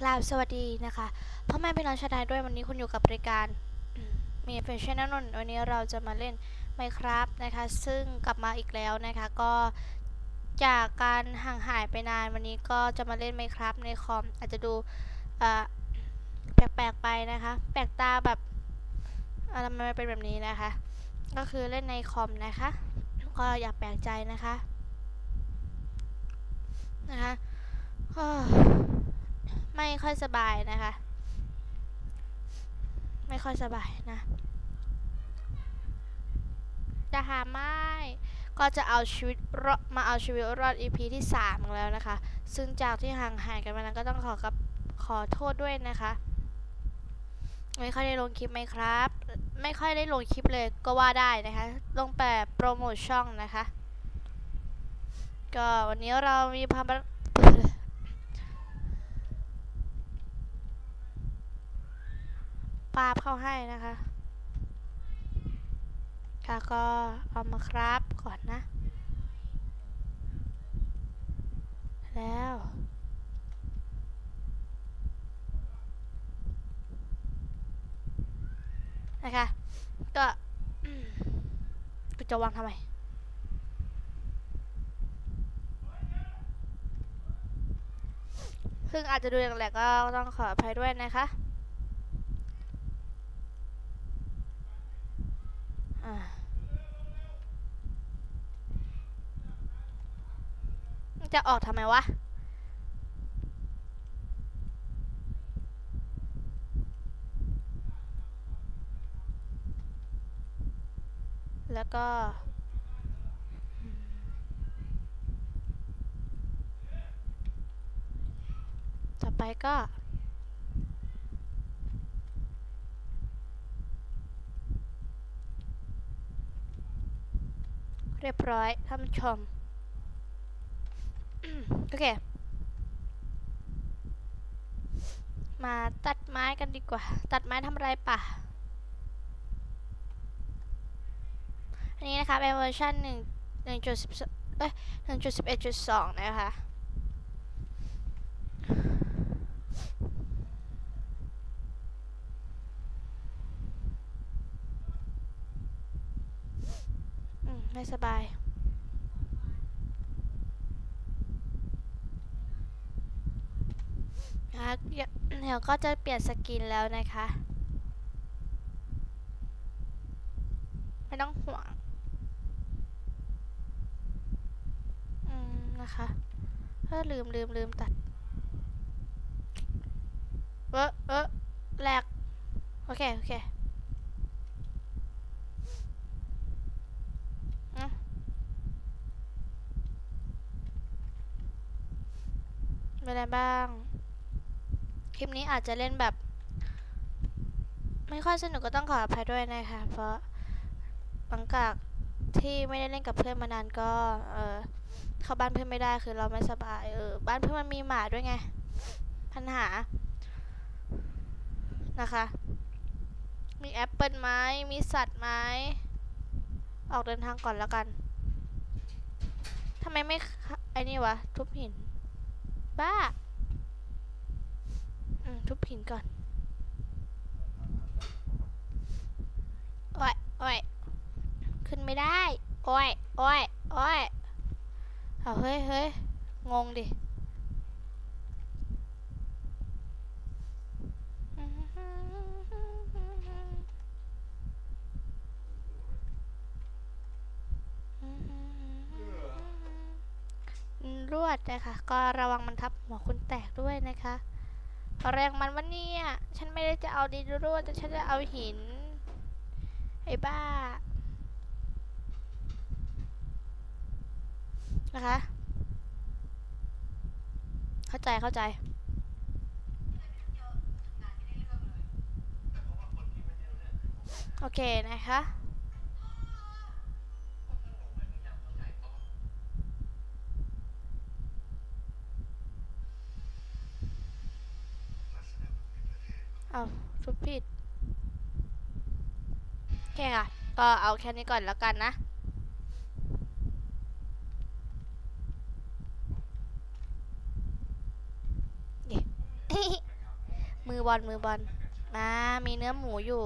กราบสวัสดีนะคะพ่อแม่พี่น้องชาวไทยด้วยวันนี้คุณอยู่กับรายการมีแฟชั่นนนวันนี้เราจะมาเล่น Minecraft นะคะ ซึ่งกลับมาอีกแล้วนะคะ ก็จากการห่างหายไปนานวันนี้ก็จะมาเล่น Minecraft ในคอมอาจจะดูแปลกๆไปนะคะ แปลกตาแบบอะไรมันเป็นแบบนี้นะคะ ก็คือเล่นในคอมนะคะ ก็อย่าแปลกใจนะคะนะคะ ไม่ค่อยสบายนะคะ ไม่ค่อยสบายนะจะหาไม่ก็จะเอาชีวิตรอดมาเอาชีวิตรอด EP ที่3แล้วนะคะ ซึ่งจากที่ห่างหายกันมานั้นก็ต้องขอกับขอโทษด้วยนะคะ ไม่ค่อยได้ลงคลิปไหมครับ ไม่ค่อยได้ลงคลิปเลยก็ว่าได้นะคะ ลงแต่โปรโมทช่องนะคะ ก็วันนี้เรามีภาร ปาบเข้าให้นะคะ ค่ะก็เอามาครับก่อนนะ แล้วนะคะ ก็กูจะวางทำไมซึ่งอาจจะดูอย่างแหลกก็ต้องขออภัยด้วยนะคะ อ่าจะออกทำไมวะ แล้วก็ต่อไปก็ รียบร้อยท่านผู้ชมโอเค มาตัดไม้กันดีกว่า ตัดไม้ทำไรป่ะ อันนี้นะคะเป็นเวอร์ชันหนึ่งหนึ่งจุดสิบเอ้ยหนึ่งจุดสิบเอ็ดจุดสองนะคะ ไม่สบาย นะคะเดี๋ยวเดี๋ยวก็จะเปลี่ยนสกินแล้วนะคะ ไม่ต้องห่วง อืม นะคะเออลืมลืมลืมตัด เออเออแหลก โอเค โอเคอืม เป็นไรบ้าง คลิปนี้อาจจะเล่นแบบ ไม่ค่อยสนุกก็ต้องขออภัยด้วยนะคะ เพราะหลังจากที่ไม่ได้เล่นกับเพื่อนมานานก็เออเข้าบ้านเพื่อนไม่ได้คือเราไม่สบายเออบ้านเพื่อนมันมีหมาด้วยไงปัญหานะคะ มีแอปเปิลไหมมีสัตว์ไหมออกเดินทางก่อนแล้วกันทำไมไม่ไอ้นี่วะ ทุบหิน บ้าอืมทุบหินก่อนโอ้ยโอ้ยขึ้นไม่ได้ โอ้ยโอ้ยโอ้ยเอาเฮ้ยเฮ้ยงงดิ รวดนะคะ ก็ระวังมันทับหัวคุณแตกด้วยนะคะแรงมันวันนี้ฉันไม่ได้จะเอาดินรวดแต่ฉันจะเอาหิน ไอ้บ้า นะคะ เข้าใจเข้าใจโอเคนะคะ เอาทุบผิด โอ เคค่ะ ก็เอาแค่นี้ก่อนแล้วกันนะเย้มือบอลมือบอลมามีเนื้อหมูอยู่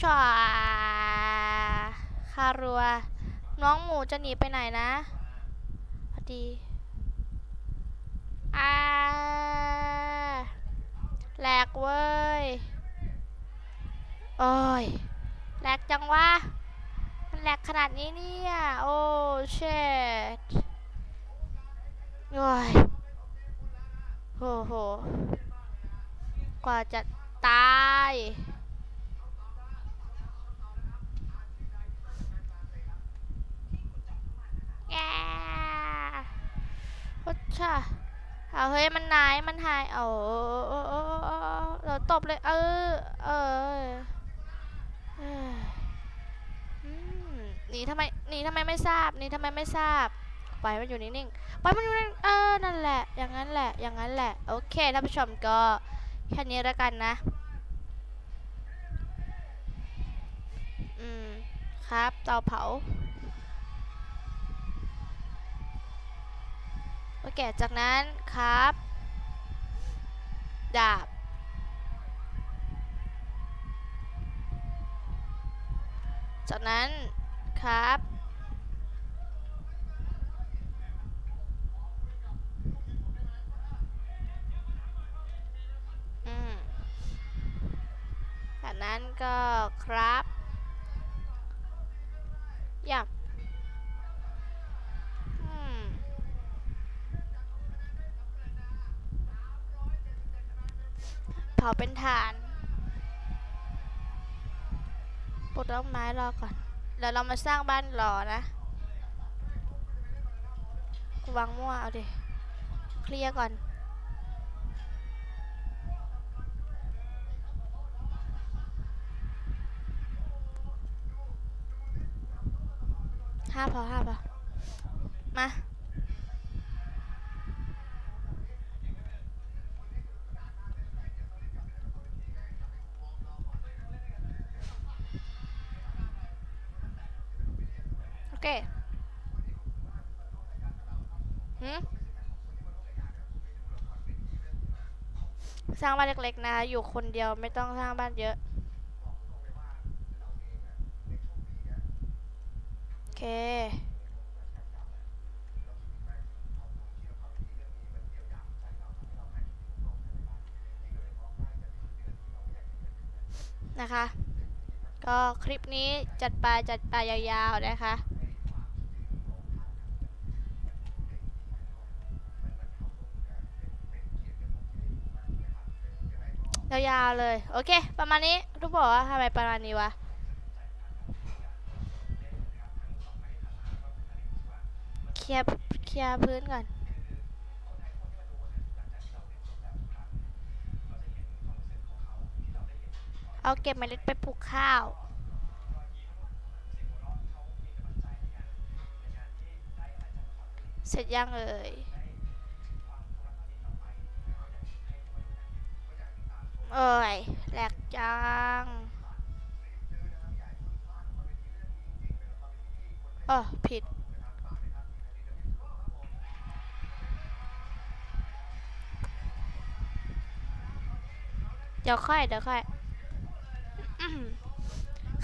ชาคารัว น้องหมูจะหนีไปไหนนะพอดีอ่าแหลกเว้ย โอ้ย แหลกจังวะมันแหลกขนาดนี้เนี่ย โอ้เชดโอ้ยโหโห กว่าจะตายแย่โอ้ช่าเอาเฮ้ย มันหาย มันหายเอาเอเราตบเลย เออ เออืม หนีทำไมหนีทำไมไม่ทราบหนีทำไมไม่ทราบปล่อยมันอยู่นิ่งๆปล่อยมันอยู่นิ่งเออนั่นแหละ อย่างนั้นแหละ อย่างนั้นแหละ โอเคท่านผู้ชมก็แค่นี้แล้วกันนะ อืม ครับเตาเผา โอเค จากนั้นครับ ดาบ จากนั้น ครับอืมจากนั้นก็ครับยับอืมเผาเป็นฐานปลูกต้นไม้รอก่อน เดี๋ยวเรามาสร้างบ้านรอนะกูวางมั่วเอาดิเคลียร์ก่อนห้าพอห้าพอมา สร้างบ้านเล็กๆนะอยู่คนเดียวไม่ต้องสร้างบ้านเยอะโอเคนะคะ ก็คลิปนี้จัดไปจัดไปยาวๆนะคะ ยาวๆเลย โอเค ประมาณนี้ทุกบอกว่าทำไมประมาณนี้วะเคลียร์เคลียร์พื้นก่อนเอาเก็บเมล็ดไปปลูกข้าว เสร็จยังเอ่ย เอ้ยแหลกจังเออผิด เดี๋ยวค่อย เดี๋ยวค่อยอ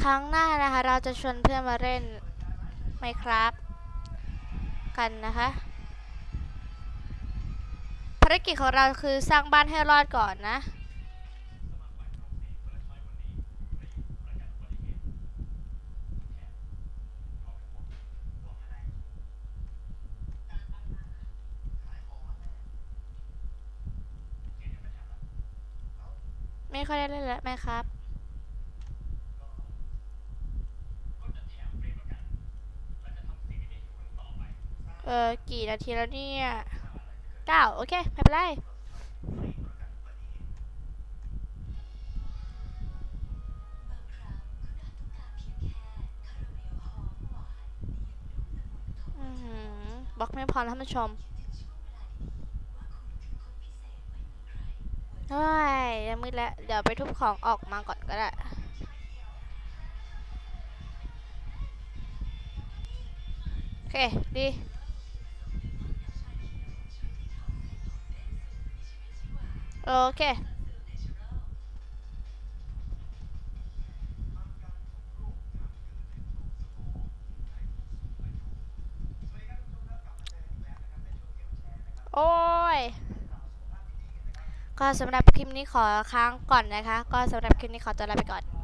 ครั้งหน้านะคะ เราจะชวนเพื่อนมาเล่นไหมครับ กันนะคะภารกิจของเราคือสร้างบ้านให้รอดก่อนนะ ไม่ค่อยได้เล่นแล้วไหมครับ เออกี่นาทีแล้วเนี่ยเก้าโอเค ไม่เป็นไรบล็อกไม่พอท่านผู้ชม เฮ้ยยังมืดแล้ว เดี๋ยวไปทุบของออกมาก่อนก็ได้โอเค ดีโอเค โอ้ย ก็สำหรับคลิปนี้ขอค้างก่อนนะคะ ก็สำหรับคลิปนี้ขอตัวลาไปก่อน